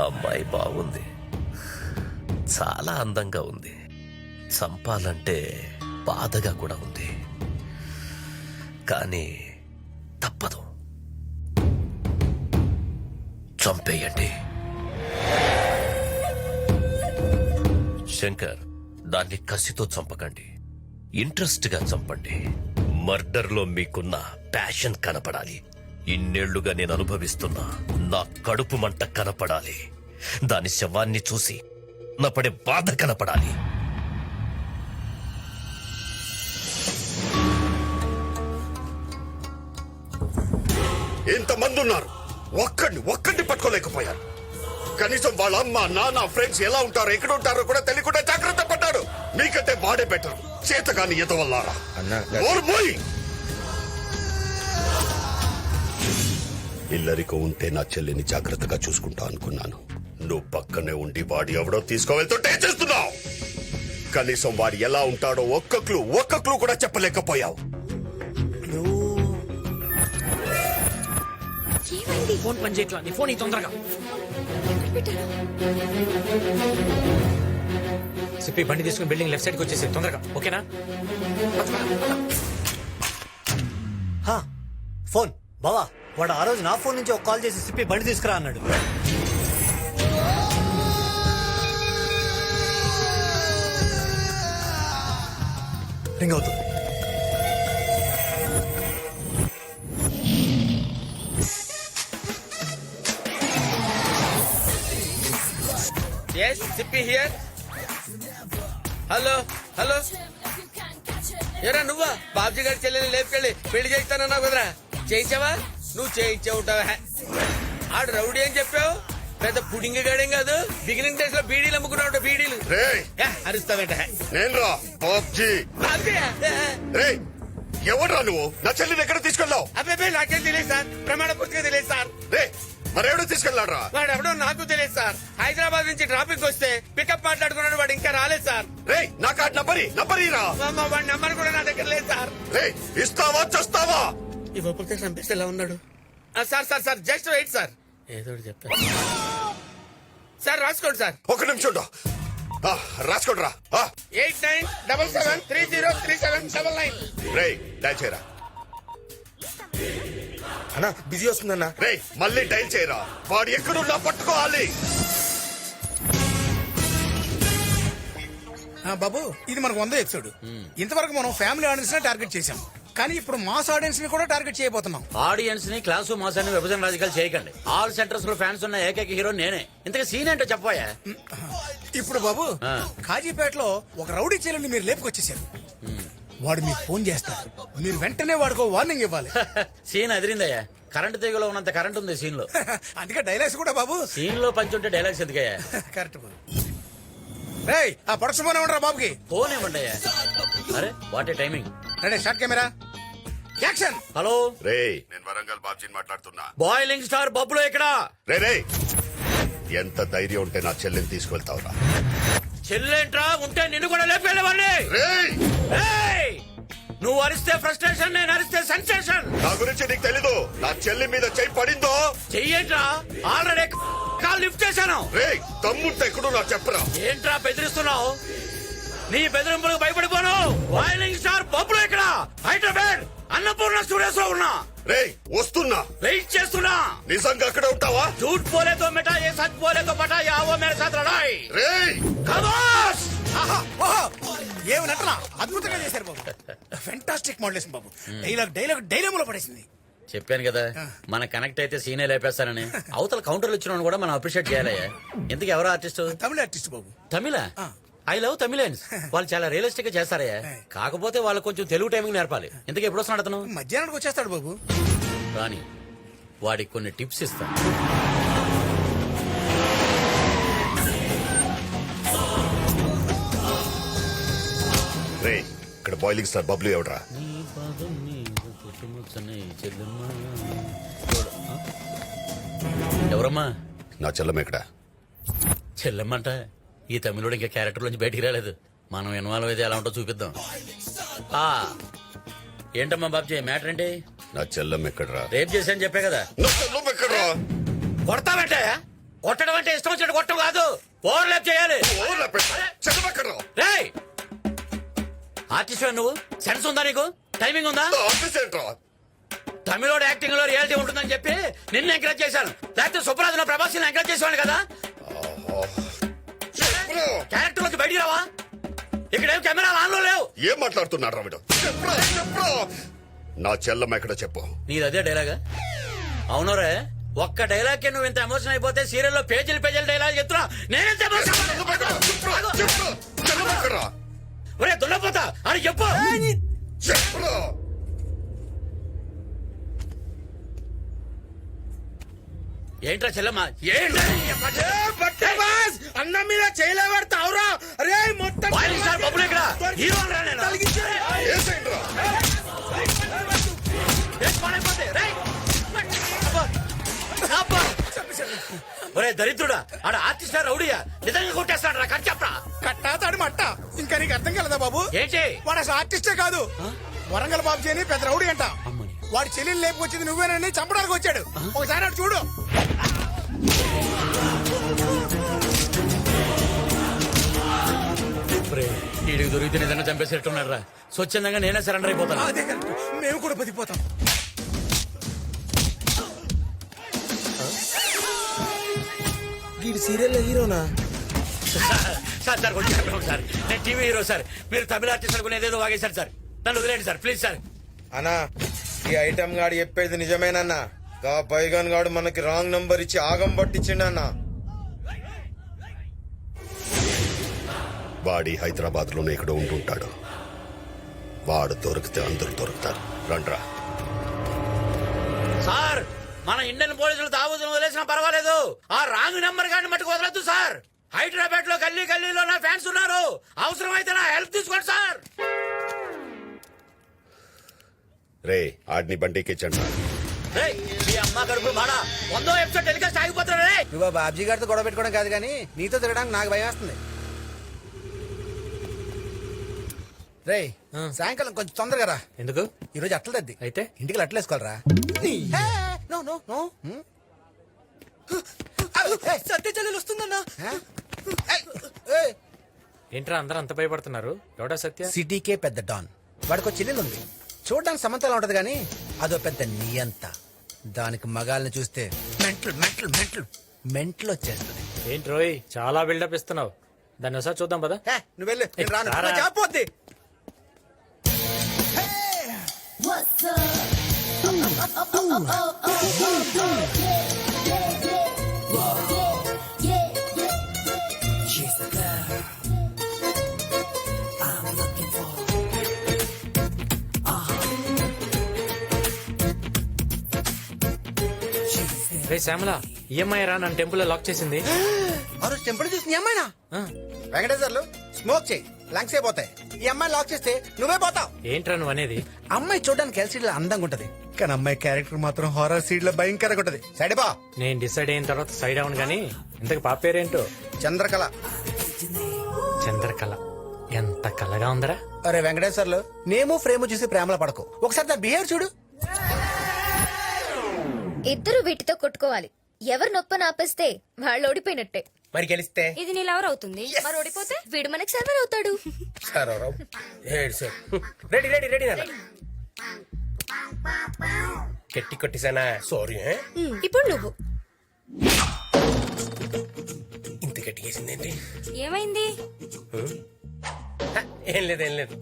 అమ్మాయి బాగుంది. చాలా అందంగా ఉంది. చంపాలంటే బాధగా కూడా ఉంది. కానీ తప్పదు. చంపేయండి. శంకర్ దాన్ని కసితో చంపకండి. ఇంట్రెస్ట్గా చంపండి. మర్డర్లో మీకున్న ప్యాషన్ కనపడాలి. ఇన్నేళ్ళుగా నేను అనుభవిస్తున్న నా కడుపు మంట కనపడాలి. దాని శవాన్ని చూసి నా పడే బాధ కనపడాలి. ఇంతమంది ఉన్నారు ఒక్కడిని ఒక్కడిని పట్టుకోలేకపోయారు. కనీసం వాళ్ళ అమ్మ నాన్న ఫ్రెండ్స్ ఎలా ఉంటారో ఎక్కడ ఉంటారో కూడా తెలియకుండా జాగ్రత్త పడ్డారు మీకంటే వాడే బెటర్ చేతగాని ఈత వల్లారా ఇల్లరికో ఉంటే నా చెల్లిని జాగ్రత్తగా చూసుకుంటా అనుకున్నాను. నువ్వు పక్కనే ఉండి వాడి ఎవడో తీసుకువెళ్తుంటే చేస్తున్నావు. కనీసం వాడు ఎలా ఉంటాడో ఒక్క క్లూ ఒక్క క్లూ కూడా చెప్పలేకపోయావు. ఫోన్ పని చేయట్లా? నీ ఫోన్ ఈ తొందరగా. చెప్పి బండి తీసుకుని బిల్డింగ్ లెఫ్ట్ సైడ్కి వచ్చేసి తొందరగా. ఓకేనా? హా, ఫోన్ బావా. వాడు ఆ రోజు నా ఫోన్ నుంచి ఒక కాల్ చేసి సిప్పి బండి తీసుకురా అన్నాడు. రింగ్ అవుతుంది. Yes Sippy here hello hello ఎరా నువ్వా? బాబ్జీ గారి చెల్లెని లేపుకెళ్ళి పెళ్ళి చేస్తానన్నావు కదరా? చేసావా నువ్వు చేయించే ఉంటావా. ఆడు రౌడీ అని చెప్పావు? పెద్ద పుడింగి గాడేం కాదు. బిగినింగ్ డేస్లో బీడీలు అమ్ముకున్నావు బీడీలు. రేయ్. అరుస్తావేంట నేను రా. పబ్జీ. ఎవడ్రా నువ్వు? నా చెల్లిని ఎక్కడ తీసుకెళ్ళావు? అబ్బే నాకేం తెలియదు సార్. ప్రమాణ పూర్తిగా తెలియదు సార్. రే మరెవడో తీసుకెళ్ళాడ్రా? వాడు ఎవడో నాకు తెలియదు సార్. హైదరాబాద్ నుంచి ట్రాఫిక్ వస్తే పికప్ మాట్లాడుకున్నాడు వాడు ఇంకా రాలేదు సార్. రే నా కార్డు నంబరి నంబరి రా వాడి నంబర్ కూడా నా దగ్గర లేదు సార్. రే ఇస్తావా చస్తావా? ఇవ్వకపోతే చంపేస్తే ఎలా ఉన్నాడు? Sir sir sir just wait sir. ఏదో చెప్తా సార్ రాసుకోండి సార్. ఒక నిమిషం ఉండు. ఆ, రాసుకోండిరా ఆ, eight nine double seven three zero three seven double nine. రే డైల్ చేయరా అన్నా బిజీ వస్తుందన్నా. రే మళ్ళీ డైల్ చేయరా వాడు ఎక్కడున్నా పట్టుకోవాలి. ఆ, బాబు ఇది మనకు వంద ఎపిసోడ్. ఇంతవరకు మనం ఫ్యామిలీ ఆడియన్స్ నే టార్గెట్ చేసాం కానీ ఇప్పుడు మాస్ ఆడియన్స్ని కూడా టార్గెట్ చేయబోతున్నాం. ఆడియన్స్ని క్లాసు మాసాన్ని విభజన రాజకీయాలు చేయకండి. ఆల్ సెంటర్స్లో ఫ్యాన్స్ ఉన్న ఏకైక హీరో నేనే. ఇంతగా సీన్ ఏంటో చెప్పబోయా? ఇప్పుడు బాబు. కాజీపేటలో ఒక రౌడీ చెల్లెల్ని మీరు లేపుకొచ్చేసారు. వాడు మీకు ఫోన్ చేస్తాడు మీరు వెంటనే వాడికి వార్నింగ్ ఇవ్వాలి. సీన్ అదిరిందయ్యా. కరెంట్ తీగలో ఉన్నంత కరెంట్ ఉంది సీన్లో అందుకే డైలాగ్స్ కూడా బాబు. సీన్లో పంచుంటే డైలాగ్స్ ఎందుకయ్యా? కరెక్ట్ బాబు. రేయ్ ఆ ప్రొడక్షన్ పోనే ఉండరా బాబుకి? ఫోన్ ఏమండి అయ్యా అరే what a timing? Ready short camera. Action! Hello? రే నేను వరంగల్ బాబ్జీని మాట్లాడుతున్నా. బాయిలింగ్ స్టార్ బబ్బులో ఇక్కడ రే రే ఎంత ధైర్యం ఉంటే నా చెల్లిని తీసుకెళ్తావురా? చెల్లెంట్రా ఉంటే నిన్ను కూడా లేపేళ్ళవాడిని రేయ్. ఏయ్! నువ్వు అరిస్తే ఫ్రస్ట్రేషన్ నేను అరిస్తే సెన్సేషన్ నా గురించి నీకు తెలీదు. నా చెల్లి మీద చెయ్యి పడిందో? చెయ్యేంట్రా ఆల్రెడీ కాల్ లిఫ్ట్ చేశాను. రే తమ్ముంటే ఎక్కడు నా చెప్పరా? ఏంట్రా బెదిరిస్తున్నావు? నీ బెదిరింపులకు భయపడిపోను. వాయిలింగ్ స్టార్ బబ్బులు ఇక్కడ హైదరాబాద్! అన్నపూర్ణ స్టూడియోస్ లో ఉన్నా రే వస్తున్నా వెయిట్ చేస్తున్నా నిజంగా అక్కడ ఉంటావా झूठ बोले तो मिटा ये सच बोले तो पटा या वो मेरे साथ लड़ाई రేయ్ खमोश ఆహా, ఓహో ఏమి నటన అద్భుతంగా చేశారు బాబు ఫెంటాస్టిక్ మోడలేషన్ బాబు డైలాగ్ డైలాగ్ డైలాగ్ పడేసింది చెప్పాను కదా మన కనెక్ట్ అయితే సీనే లేపేస్తానని అవతల కౌంటర్లు ఇచ్చిన కూడా మనం అప్రిషియేట్ చేయాలయ్యా ఇంతకు ఎవరు ఆర్టిస్ట్ తమిళ ఆర్టిస్ట్ బాబు తమిళ ఐ లవ్ తమిళన్స్ వాళ్ళు చాలా రియలిస్టిక్గా చేస్తారయ్యా కాకపోతే వాళ్ళు కొంచెం తెలుగు టైమింగ్ నేర్పాలి. ఇంతకు ఎప్పుడు వస్తున్నాడు అతను మధ్యాహ్నానికి వచ్చేస్తాడు బాబు. రాని వాడికి కొన్ని టిప్స్ ఇస్తాను రే ఇక్కడ బాయిలింగ్ స్టార్ బబ్లు ఎవడరా? చెల్లెమ్మ. ఎవరమ్మా? నా చెల్లం ఎక్కడ? చెల్లెమ్మంట ఈ తమిళుడు ఇంకా క్యారెక్టర్ నుంచి బయటికి రాలేదు. మనం ఇన్వాల్వ్ అయితే ఎలా ఉంటో చూపిద్దాం. ఆ ఏంటమ్మా బాబ్జీ మ్యాటర్ ఏంటి? నా చెల్లం ఎక్కడరా? రేప్ చేశాను చెప్పే కదా. నా చెల్లం ఎక్కడరా? కొడతామంటే కొట్టడం అంటే ఇష్టం వచ్చినట్టు కొట్టడం కాదు. చేయాలి. పెట్టు. చదవకర్రా. రేయ్! ఆర్టిస్ట్ నువ్వు? సెన్స్ ఉందా నీకు? టైమింగ్ ఉందా? ఆఫీస్ ఏంట్రా? తమిళోడు యాక్టింగ్లో రియాలిటీ ఉంటుందని చెప్పి నిన్ను ఎంకరేజ్ చేశాను. లేకపోతే సుప్రాజ్ ప్రభాస్ ఎంకరేజ్ చేసేవాడు కదా. ఆహా. క్యారెక్టర్లోకి బయటికి రావా ఇక్కడ ఏం కెమెరా ఆన్లో లేవు ఏం మాట్లాడుతున్నాడు చెప్పురా, చెప్పురా. నా చెల్లమ్మ ఎక్కడ చెప్పు నీది అదే డైలాగా అవునరే ఒక్క డైలాగ్కి నువ్వు ఇంత ఎమోషన్ అయిపోతే సీరియల్లో పేజీలు పేజీలు డైలాగ్ చెప్తున్నా నేనెంత చెప్పురా, చెప్పురా. చెల్లమ్మ ఒరే దున్నపోతా అని చెప్పు చెప్పురా. ఏంట్రా చెల్లమ్మ? అన్న మీద మొత్తం ఇక్కడ హీరో రా. అబ్బా. ఒరే దరిద్రుడా ఆడ ఆర్టిస్ట్ రౌడీయా. నిజంగా కొట్టేస్తాడు రా కట్ చెప్పరా? కట్టా తాడు మట్ట. ఇంకా నీకు అర్థం కలదా బాబు? ఏంటి? వాడు అసలు ఆర్టిస్టే కాదు. వరంగల్ బాబు అని పెద్ద రౌడీ అంట. వాడి చెల్లెలు లేపుకొచ్చింది నువ్వేనని చంపడానికి వచ్చాడు. ఒకసారి చూడు. వీడికి దొరికితే నిజంగా చంపేసేట్టున్నాడు రా స్వచ్ఛందంగా నేనే సరెండర్ అయిపోతాను. అదే కరెక్ట్. మేము కూడా బతికిపోతాం. వీడి సీరియల్ హీరోనా? సార్ సార్ కొంచెం సార్ నేను టీవీ హీరో సార్. మీరు తమిళ ఆర్టిస్ట్ అనుకుని ఏదేదో వాగేశారు సార్. నన్ను వదిలేండి సార్. Please sir. అన్నా ఈ ఐటమ్ గాడు చెప్పేది నిజమేనన్నా. గా పైగాన్ గాడు మనకి రాంగ్ నంబర్ ఇచ్చి ఆగం పట్టించిండన్నా వాడి హైదరాబాద్లోనే ఇక్కడ ఉంటుంటాడు వాడు దొరికితే అందరూ దొరుకుతారు. రండ్రా సార్ మన ఇండియన్ పోలీసులు తాగుతున్న వదిలేసినా పర్వాలేదు. ఆ రాంగ్ నెంబర్ గాని మట్టుకు వదలొద్దు సార్. హైదరాబాద్లో గల్లీ గల్లీలో నా ఫ్యాన్స్ ఉన్నారు. అవసరమైతే నా హెల్ప్ తీసుకోండి సార్. రే ఆడిని బండికిచ్చండి రేయ్, వందో ఎపిసోడ్ టెలికాస్ట్ ఆగిపోతున్నా రే నువ్వు బాబ్జీ గారితో గొడవ పెట్టుకోవడం కాదు కానీ నీతో తిరగడానికి నాకు భయం వేస్తుంది. రేయ్ సాయంకాలం కొంచెం తొందరగా రా. ఎందుకు? ఈ రోజు అట్ల తద్ది. అయితే? ఇంటికి అట్ల వేసుకోవాలరా. నో. నో నో సత్య చెల్లెలు వస్తుందన్నా. ఏంట్రా అందరూ అంత భయపడుతున్నారు? ఎవడా సత్య? సిటీకే పెద్ద డాన్. వాడికి ఒక చెల్లెలు ఉంది చూడడానికి సమంతలా ఉంటది కానీ అదో పెద్ద నియంత. దానికి మగాల్ని చూస్తే మెంటల్ మెంటల్ మెంటల్ మెంటల్ వచ్చేస్తుంది. ఏంటి రోయ్ చాలా బిల్డప్ ఇస్తున్నావు. దాన్ని ఒకసారి చూద్దాం పదా. హే, నువ్వు వెళ్ళు. నేను రాను. రారా. నా జాబ్ రే శ్యామల ఈఎంఐ రా నన్ను టెంపుల్ లాక్ చేసింది. ఆ రోజు టెంపుల్ చూసి నీ? అమ్మాయినా ఆ, వెంకటేశ్వర్లు స్మోక్ చేయి లంగ్స్ అయిపోతాయి ఈ అమ్మాయి లాక్ చేస్తే నువ్వే పోతావు. ఏంట్రా నువ్వు అనేది? అమ్మాయి చూడడానికి ఎల్సీడ్లో అందంగా ఉంటది. కానీ అమ్మాయి క్యారెక్టర్ మాత్రం హారర్ సీడ్లో భయంకరంగా ఉంటది. సైడ్ బా. నేను డిసైడ్ అయిన తర్వాత సైడ్ అవును గానీ ఇంతకు పాప పేరేంటో? చంద్రకళ. చంద్రకళ. ఎంత కలగా ఉందరా? అరే వెంకటేశ్వర్లు నేము ఫ్రేమ్ చూసి ప్రేమలో పడకు. ఒకసారి దాని బిహేవ్ చూడు. ఇద్దరు వీటితో కొట్టుకోవాలి. ఎవరు నొప్పని ఆపేస్తే వాళ్ళు ఓడిపోయినట్టే. మరి గెలిస్తే ఇది నీ లవర్ అవుతుంది? మరి ఓడిపోతే? వీడు మనకి సర్వర్ అవుతాడు. రెడీ రెడీ రెడీ నాన్న. గట్టి కొట్టేసానా సారీ ఇప్పుడు నువ్వు. ఇంత గట్టిగేసిందేంటి ఏమైంది? హ, ఏం లేదు ఏం లేదు.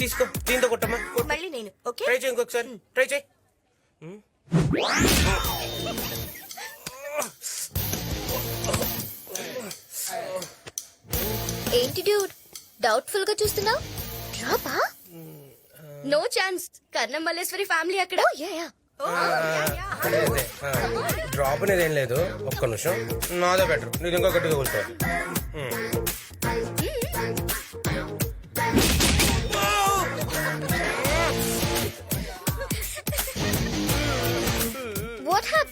తీసుకో దీంతో కొట్టమ్మా. మళ్ళీ నేను ఓకే? ట్రై చేయి ఇంకొకసారి. ట్రై చేయి. ఏంటి డ్యూడ్ డౌట్ఫుల్గా చూస్తున్నావు డ్రాపా no chance Karnam Malleswari family అక్కడ. డ్రాప్ అనేది ఏం లేదు. ఒక్క నిమిషం. నాదే బెటర్ నీది ఇంకో గట్టిగా కూర్చోవాలి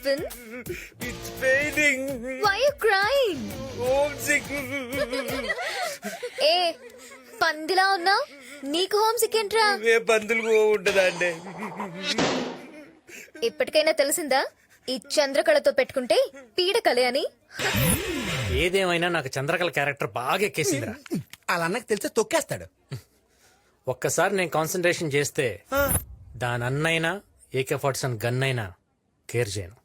happen it's paining why you crying homesick ఏ పందిలా ఉన్నావు నీకు హోమ్ సిక్ ఏంట్రా? ఏ పందులు ఉంటదా అండి? ఇప్పటికైనా తెలిసిందా? ఈ చంద్రకళతో పెట్టుకుంటే పీడకలే అని? ఏదేమైనా నాకు చంద్రకళ క్యారెక్టర్ బాగా ఎక్కేసిందిరా. అలా అన్నకి తెలిస్తే తొక్కేస్తాడు. ఒక్కసారి నేను కాన్సన్ట్రేషన్ చేస్తే దాని అన్నైనా ఏకే ఫార్టీ సెవెన్ గన్ అయినా కేర్ చేయను.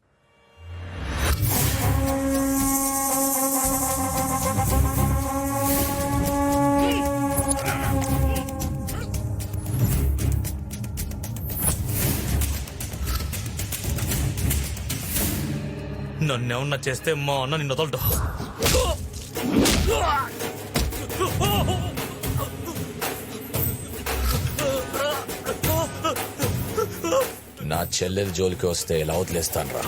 నన్నేమన్నా చేస్తే మా అన్న నిన్ను వదలడు. నా చెల్లెల జోలికి వస్తే ఎలా వదిలేస్తాను రా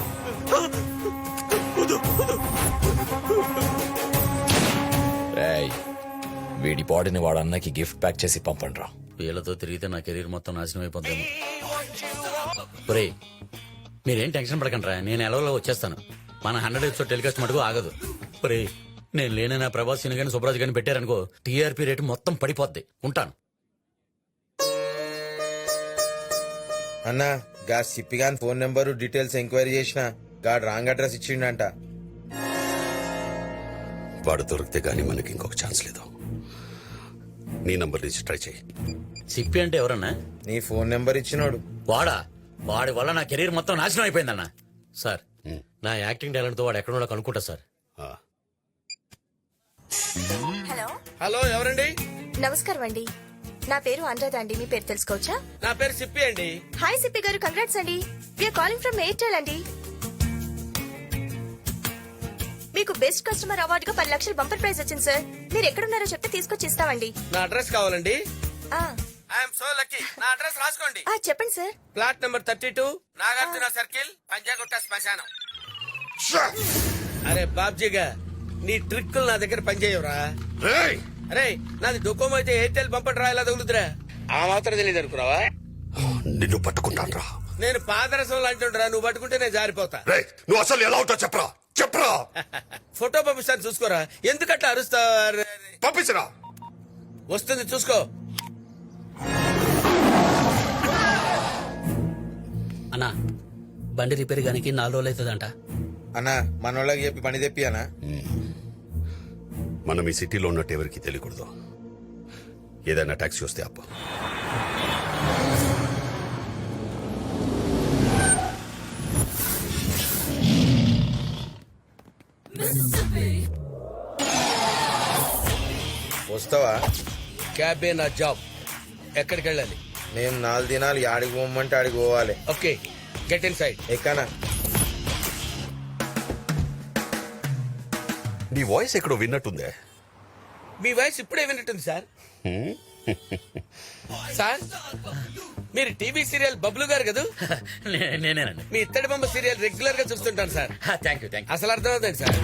వీడి బాడీని వాడు అన్నకి గిఫ్ట్ ప్యాక్ చేసి పంపండి రా వీళ్ళతో తిరిగితే నా కెరీర్ మొత్తం నాశనం అయిపోద్దేమో. ఒరే మీరేం టెన్షన్ పడకండి నేను ఎలవలో వచ్చేస్తాను. మన హండ్రెడ్ ఎపిసోడ్ టెలికాస్ట్ మటుకు ఆగదు. ఒరే నేను లేని నా ప్రభాస్ సిని కానీ సుబ్రాజ్ కానీ పెట్టారనుకో టీఆర్పీ రేటు మొత్తం పడిపోద్ది. ఉంటాను. అన్నా గా సిప్పిగాన్ ఫోన్ నెంబరు డీటెయిల్స్ ఎంక్వైరీ చేసిన గాడు రాంగ్ అడ్రస్ ఇచ్చిండంట. వాడు దొరికితే గానీ మనకి ఇంకొక ఛాన్స్ లేదు. నీ నంబర్ నుంచి ట్రై చేయి. సిప్పి అంటే ఎవరన్నా? నీ ఫోన్ నెంబర్ ఇచ్చినోడు. వాడా? వాడి వల్ల నా కెరీర్ మొత్తం నాశనం అయిపోయిందన్న. సార్ నా యాక్టింగ్ టాలెంట్తో వాడు ఎక్కడో కనుక్కుంటా సార్. హలో. హలో ఎవరండి? నమస్కారం అండి. నా పేరు అనురాధ అండి మీ పేరు తెలుసుకోవచ్చా? నా పేరు సిప్పి అండి. హాయ్ సిప్పి గారు కంగ్రాట్స్ అండి. వీఆర్ కాలింగ్ ఫ్రమ్ ఎయిర్టెల్ అండి. మీకు బెస్ట్ కస్టమర్ అవార్డుగా పది లక్షల బంపర్ ప్రైజ్ వచ్చింది సార్. మీరు ఎక్కడున్నారో చెప్తే తీసుకొచ్చి ఇస్తామండి. నా అడ్రస్ కావాలండి? ఆ, ఐఎమ్ సో లక్కీ నా అడ్రస్ రాసుకోండి. ఆ, చెప్పండి sir. Plot number thirty two Nagarjuna circle Panjagutta శ్మశానం. అరే బాబ్జీగా నీ ట్రిక్కులు నా దగ్గర పనిచేయవురా! అరే నాది డొకోమో అయితే ఎయిర్టెల్ పంపటి రా ఇలా తగులుతురా ఆ మాత్రం తెలియదు అనుకున్నావా? నిన్ను పట్టుకుంటాను రా నేను పాదరసం లాంటిరా నువ్వు పట్టుకుంటే నేను జారిపోతా. నువ్వు అసలు ఎలా ఉంటావు చెప్పరా చెప్పరా. ఫోటో పంపిస్తాను చూసుకోరా. ఎందుకట్లా అరుస్తావు పంపించరా. వస్తుంది చూసుకో. అన్నా బండి రిపేర్ గానికి నాలుగు రోజులు అవుతుందంట. అన్నా మనోళ్ళకి చెప్పి పని తెప్పి అన్నా. మనం ఈ సిటీలో ఉన్నట్టు ఎవరికి తెలియకూడదు. ఏదైనా ట్యాక్సీ వస్తే అప్ప వస్తావా? క్యాబే నా జాబ్. ఎక్కడికి వెళ్ళాలి నేను నాలుగు దినాలు యాడికి పోమంటే ఆడికి పోవాలి. ఓకే గెట్ ఇన్ సైడ్ ఎక్కనా? నీ వాయిస్ ఎక్కడో విన్నట్టుందే. మీ వయసు ఇప్పుడే విన్నట్టుంది సార్. సార్ మీరు టీవీ సీరియల్ బబ్లు గారు కదా? నేనేనండి. మీ ఇత్తడి బొమ్మ సీరియల్ రెగ్యులర్గా చూస్తుంటాను సార్. థ్యాంక్ యూ థ్యాంక్ అసలు అర్థమవుతుంది సార్.